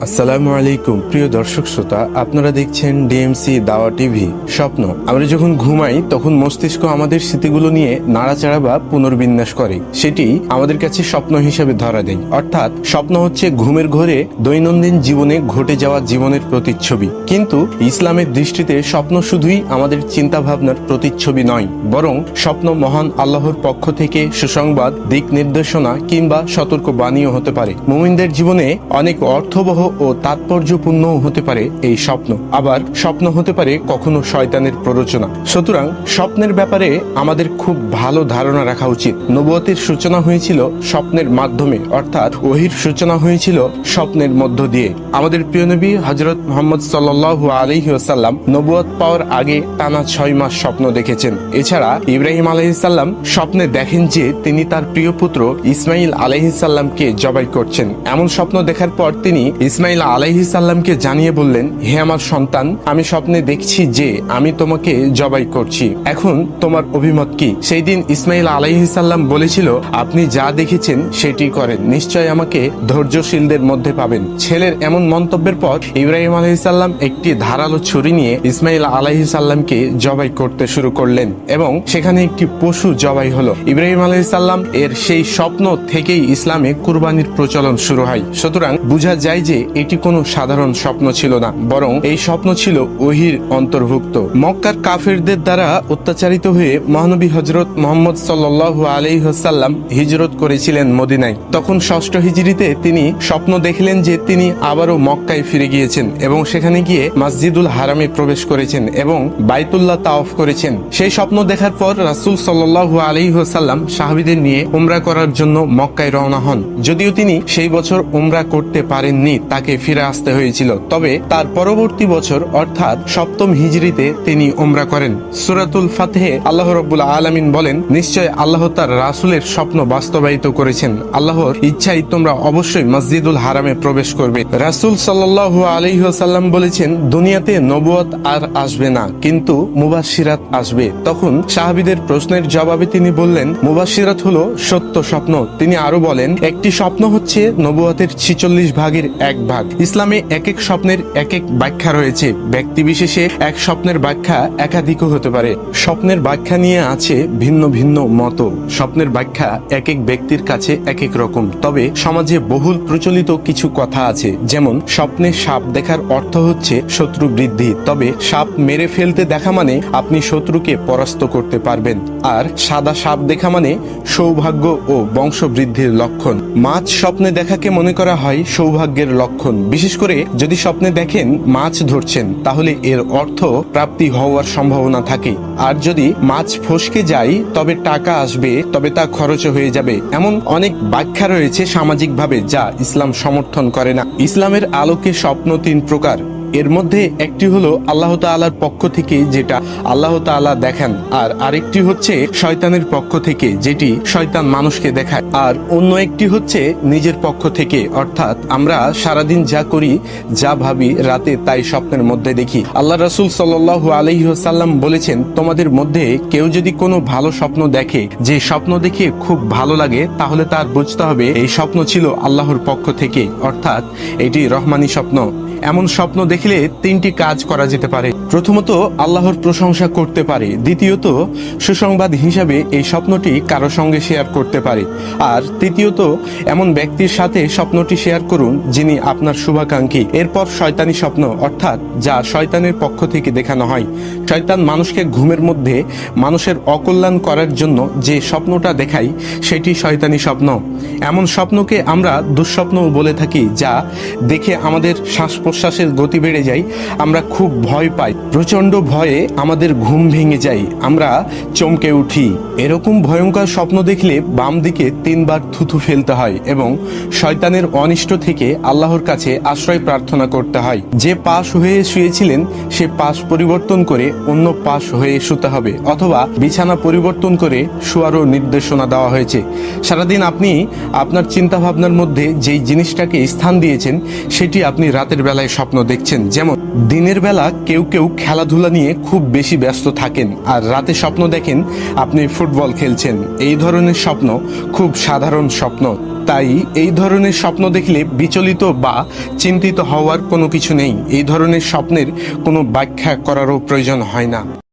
আসসালামু আলাইকুম, প্রিয় দর্শক শ্রোতা, আপনারা দেখছেন ডিএমসি দাওয়া টিভি, স্বপ্ন। আমরা যখন ঘুমাই, তখন মস্তিষ্ক আমাদের স্মৃতিগুলো নিয়ে নাড়াচাড়া বা পুনর্বিন্যাস করে। সেটি আমাদের কাছে স্বপ্ন হিসেবে ধরা দেয়। অর্থাৎ, স্বপ্ন হচ্ছে ঘুমের ঘরে দৈনন্দিন জীবনে ঘটে যাওয়া জীবনের প্রতিচ্ছবি। কিন্তু ইসলামের দৃষ্টিতে স্বপ্ন শুধুই আমাদের চিন্তা ভাবনার প্রতিচ্ছবি নয়, বরং স্বপ্ন মহান আল্লাহর পক্ষ থেকে সুসংবাদ, দিক নির্দেশনা কিংবা সতর্ক বাণীও হতে পারে। মুমিনদের জীবনে অনেক অর্থবহ ও তাৎপর্যপূর্ণ হতে পারে এই স্বপ্ন। আবার স্বপ্ন হতে পারে কখনো শয়তানের প্ররোচনা। সুতরাং স্বপ্নের ব্যাপারে আমাদের খুব ভালো ধারণা রাখা উচিত। নবুয়তের সূচনা হয়েছিল স্বপ্নের মাধ্যমে, অর্থাৎ ওহির সূচনা হয়েছিল স্বপ্নের মধ্য দিয়ে। আমাদের প্রিয় নবী হজরত মোহাম্মদ সাল্লাহ আলহি ওসাল্লাম নবুয়ত পাওয়ার আগে টানা ছয় মাস স্বপ্ন দেখেছেন। এছাড়া ইব্রাহিম আলহিসাল্লাম স্বপ্নে দেখেন যে তিনি তার প্রিয় পুত্র ইসমাইল আলহিসাল্লামকে জবাই করছেন। এমন স্বপ্ন দেখার পর তিনি ইসমাইল আলাইহিসাল্লামকে জানিয়ে বললেন, হে আমার সন্তান, আমি স্বপ্নে দেখছি যে আমি তোমাকে জবাই করছি। এখন তোমার অভিমত কি? সেই দিন ইসমাইল আলাইহিসাল্লাম বলেছিল, আপনি যা দেখেছেন, সেটি করেন। নিশ্চয় আমাকে ধৈর্যশীলদের মধ্যে পাবেন। ছেলের এমন মন্তব্যের পর ইব্রাহিম আলাইহিসাল্লাম একটি ধারালো ছুরি নিয়ে ইসমাইল আলাইহিসাল্লামকে জবাই করতে শুরু করলেন এবং সেখানে একটি পশু জবাই হলো। ইব্রাহিম আলাইহিসাল্লাম এর সেই স্বপ্ন থেকেই ইসলামে কুরবানির প্রচলন শুরু হয়। সুতরাং বোঝা যায় যে এটি কোনো সাধারণ স্বপ্ন ছিল না, বরং এই স্বপ্ন ছিল ওহির অন্তর্ভুক্ত। মক্কার কাফেরদের দ্বারা অত্যাচারিত হয়ে মহানবী হজরত মোহাম্মদ সাল্লু আলাইহাল্লাম হিজরত করেছিলেন মদিনায়। তখন ষষ্ঠ হিজরিতে তিনি স্বপ্ন দেখলেন যে তিনি আবারও মক্কায় ফিরে গিয়েছেন এবং সেখানে গিয়ে মসজিদুল হারামে প্রবেশ করেছেন এবং বাইতুল্লাহ তাওফ করেছেন। সেই স্বপ্ন দেখার পর রাসুল সাল্লাহ আলাইহাল্লাম সাহাবিদের নিয়ে উমরা করার জন্য মক্কায় রওনা হন। যদিও তিনি সেই বছর উমরা করতে পারেননি তাকে ফিরে আসতে হয়েছিল। তবে তার পরবর্তী বছর, অর্থাৎ সপ্তম হিজরিতে, তিনি উমরা করেন। সুরাতুল ফাতেহে আল্লাহ রব্বুল আলমিন বলেন, নিশ্চয় আল্লাহ তার রাসুলের স্বপ্ন বাস্তবায়িত করেছেন। আল্লাহর ইচ্ছাই তোমরা অবশ্যই মসজিদুল হারামে প্রবেশ করবে। রাসুল সাল্লাহ আলহিহাসাল্লাম বলেছেন, দুনিয়াতে নবুয়ত আর আসবে না, কিন্তু মুবাসিরাত আসবে। তখন সাহাবিদের প্রশ্নের জবাবে তিনি বললেন মুবাসিরাত হলো সত্য স্বপ্ন। তিনি আরও বলেন, একটি স্বপ্ন হচ্ছে নবুয়তের ছিচল্লিশ ভাগের এক ভাগ। ইসলামে এক এক স্বপ্নের এক এক ব্যাখ্যা রয়েছে। ব্যক্তি বিশেষে এক স্বপ্নের ব্যাখ্যা একাধিকও হতে পারে। স্বপ্নের ব্যাখ্যা নিয়ে আছে ভিন্ন ভিন্ন মত। স্বপ্নের ব্যাখ্যা এক এক ব্যক্তির কাছে এক এক রকম। তবে সমাজে বহুল প্রচলিত কিছু কথা আছে। যেমন, স্বপ্নে সাপ দেখার অর্থ হচ্ছে শত্রু বৃদ্ধি। তবে সাপ মেরে ফেলতে দেখা মানে আপনি শত্রুকে পরাস্ত করতে পারবেন। আর সাদা সাপ দেখা মানে সৌভাগ্য ও বংশবৃদ্ধির লক্ষণ। মাছ স্বপ্নে দেখাকে মনে করা হয় সৌভাগ্যের লক্ষণ। বিশেষ করে যদি স্বপ্নে দেখেন মাছ ধরছেন, তাহলে এর অর্থ প্রাপ্তি হওয়ার সম্ভাবনা থাকে। আর যদি মাছ ফসকে যায়, তবে টাকা আসবে, তবে তা খরচ হয়ে যাবে। এমন অনেক ব্যাখ্যা রয়েছে সামাজিকভাবে যা ইসলাম সমর্থন করে না। ইসলামের আলোকে স্বপ্ন তিন প্রকার। এর মধ্যে একটি হলো আল্লাহ তাআলার পক্ষ থেকে যেটা আল্লাহ তাআলা দেখান, আর আরেকটি হচ্ছে শয়তানের পক্ষ থেকে যেটি শয়তান মানুষকে দেখায়, আর অন্য একটি হচ্ছে নিজের পক্ষ থেকে, অর্থাৎ আমরা সারাদিন যা করি, যা ভাবি রাতে তাই স্বপ্নের মধ্যে দেখি। আল্লাহ রাসুল সাল্লু আলহিহাসাল্লাম বলেছেন, তোমাদের মধ্যে কেউ যদি কোনো ভালো স্বপ্ন দেখে, যে স্বপ্ন দেখে খুব ভালো লাগে, তাহলে তার বুঝতে হবে, এই স্বপ্ন ছিল আল্লাহর পক্ষ থেকে, অর্থাৎ এটি রহমানি স্বপ্ন। এমন স্বপ্ন দেখলে তিনটি কাজ করা যেতে পারে। প্রথমত, আল্লাহর প্রশংসা করতে পারে। দ্বিতীয়ত, সুসংবাদ হিসাবে এই স্বপ্নটি কারও সঙ্গে শেয়ার করতে পারে। আর তৃতীয়ত, এমন ব্যক্তির সাথে স্বপ্নটি শেয়ার করুন যিনি আপনার শুভাকাঙ্ক্ষী। এরপর শয়তানি স্বপ্ন, অর্থাৎ যা শয়তানের পক্ষ থেকে দেখানো হয়। শয়তান মানুষকে ঘুমের মধ্যে মানুষের অকল্যাণ করার জন্য যে স্বপ্নটা দেখায় সেটি শয়তানি স্বপ্ন। এমন স্বপ্নকে আমরা দুঃস্বপ্নও বলে থাকি, যা দেখে আমাদের শ্বাস প্রশ্বাসের গতি বেড়ে যায়, আমরা খুব ভয় পাই। প্রচণ্ড ভয়ে আমাদের ঘুম ভেঙে যায়, আমরা চমকে উঠি। এরকম ভয়ঙ্কর স্বপ্ন দেখলে বাম দিকে তিনবার থুথু ফেলতে হয় এবং শয়তানের অনিষ্ট থেকে আল্লাহর কাছে আশ্রয় প্রার্থনা করতে হয়। যে পাশ হয়ে শুয়েছিলেন, সে পাশ পরিবর্তন করে অন্য পাশ হয়ে শুতে হবে অথবা বিছানা পরিবর্তন করে শোয়ারও নির্দেশনা দেওয়া হয়েছে। সারাদিন আপনি আপনার চিন্তা ভাবনার মধ্যে যেই জিনিসটাকে স্থান দিয়েছেন, সেটি আপনি রাতের বেলা বেলায় স্বপ্ন দেখছেন। যেমন, দিনের বেলা কেউ কেউ খেলাধুলা নিয়ে খুব বেশি ব্যস্ত থাকেন আর রাতে স্বপ্ন দেখেন আপনি ফুটবল খেলছেন। এই ধরনের স্বপ্ন খুব সাধারণ স্বপ্ন। তাই এই ধরনের স্বপ্ন দেখলে বিচলিত বা চিন্তিত হওয়ার কোনো কিছু নেই। এই ধরনের স্বপ্নের কোনো ব্যাখ্যা করারও প্রয়োজন হয় না।